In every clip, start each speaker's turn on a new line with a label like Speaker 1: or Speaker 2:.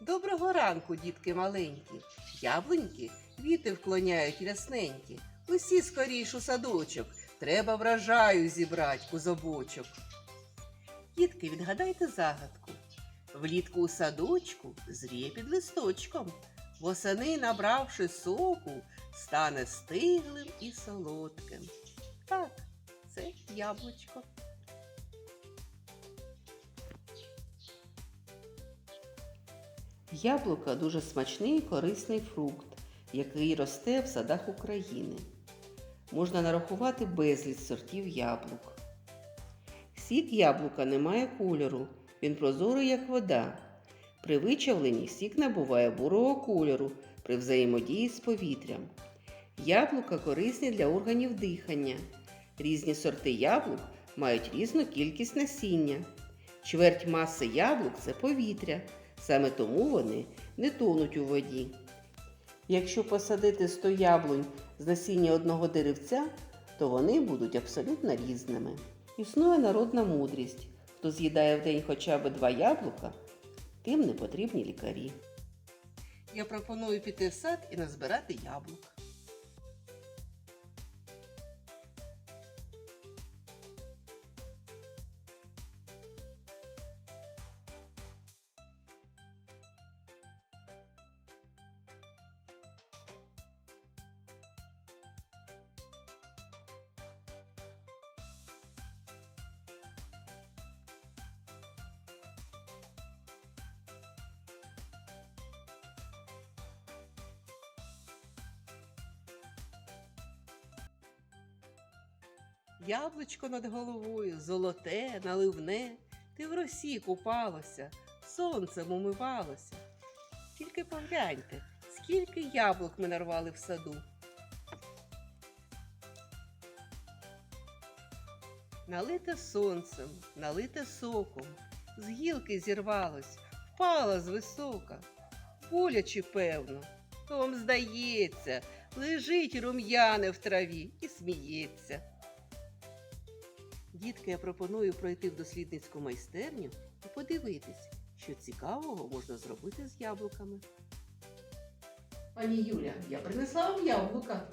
Speaker 1: Доброго ранку, дітки маленькі. Яблуньки віти вклоняють рясненькі. Усі скоріш у садочок. Треба врожаю зібрать кузобочок. Дітки, відгадайте загадку. Влітку у садочку зріє під листочком. Восени, набравши соку, стане стиглим і солодким. Так, це яблучко. Яблука дуже смачний і корисний фрукт, який росте в садах України. Можна нарахувати безліч сортів яблук. Сік яблука не має кольору, він прозорий, як вода. При вичавленні сік набуває бурого кольору при взаємодії з повітрям. Яблука корисні для органів дихання. Різні сорти яблук мають різну кількість насіння. Чверть маси яблук це повітря, саме тому вони не тонуть у воді. Якщо посадити 100 яблунь з насіння одного деревця, то вони будуть абсолютно різними. Існує народна мудрість. Хто з'їдає в день хоча б два яблука, тим не потрібні лікарі. Я пропоную піти в сад і назбирати яблук. Яблучко над головою, золоте, наливне, ти в росі купалося, сонцем умивалося. Тільки погляньте, скільки яблук ми нарвали в саду. Налите сонцем, налите соком, з гілки зірвалось, впало з висока. Боляче, певно, то вам здається, лежить рум'яне в траві і сміється. Дітки, я пропоную пройти в дослідницьку майстерню і подивитись, що цікавого можна зробити з яблуками. Пані Юля, я принесла вам яблука.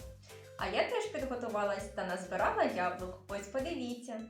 Speaker 2: А я теж підготувалась та назбирала яблук. Ось подивіться.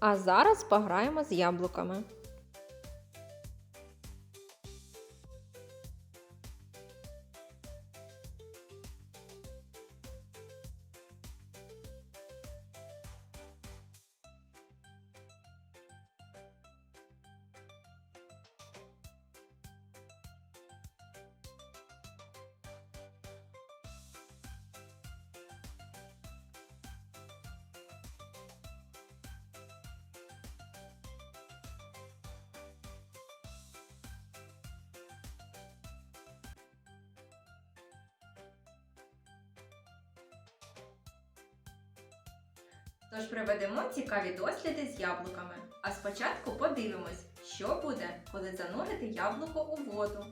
Speaker 3: А зараз пограємо з яблуками.
Speaker 2: Тож проведемо цікаві досліди з яблуками. А спочатку подивимось, що буде, коли занурити яблуко у воду.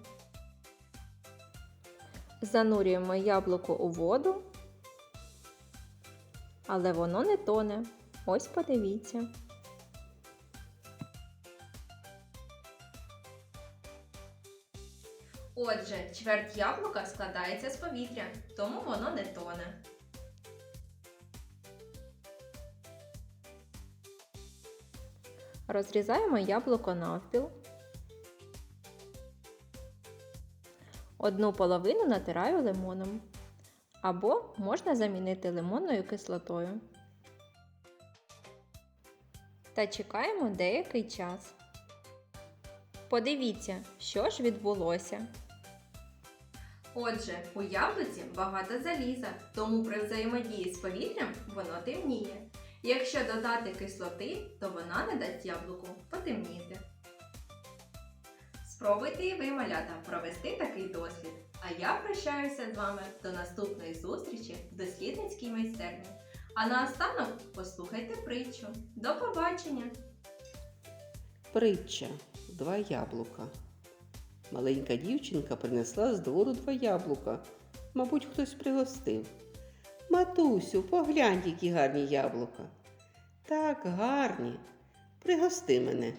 Speaker 3: Занурюємо яблуко у воду, але воно не тоне. Ось подивіться.
Speaker 2: Отже, чверть яблука складається з повітря, тому воно не тоне.
Speaker 3: Розрізаємо яблуко навпіл. Одну половину натираю лимоном. Або можна замінити лимонною кислотою. Та чекаємо деякий час. Подивіться, що ж відбулося.
Speaker 2: Отже, у яблуці багато заліза, тому при взаємодії з повітрям воно темніє. Якщо додати кислоти, то вона не дасть яблуку потемніти. Спробуйте і ви, малята, провести такий дослід. А я прощаюся з вами до наступної зустрічі в дослідницькій майстерні. А наостанок послухайте притчу. До побачення!
Speaker 1: Притча Два яблука. Маленька дівчинка принесла з двору два яблука. Мабуть, хтось пригостив. Матусю, поглянь, які гарні яблука. Так, гарні. Пригости мене.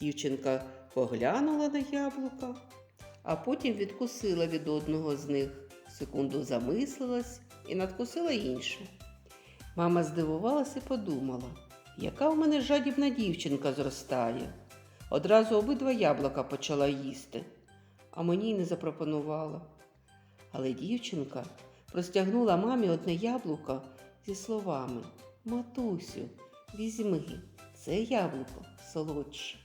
Speaker 1: Дівчинка поглянула на яблука, а потім відкусила від одного з них, секунду замислилась і надкусила інше. Мама здивувалась і подумала, яка в мене жадібна дівчинка зростає. Одразу обидва яблука почала їсти, а мені й не запропонувала. Але дівчинка простягнула мамі одне яблуко зі словами Матусю, візьми, це яблуко солодше.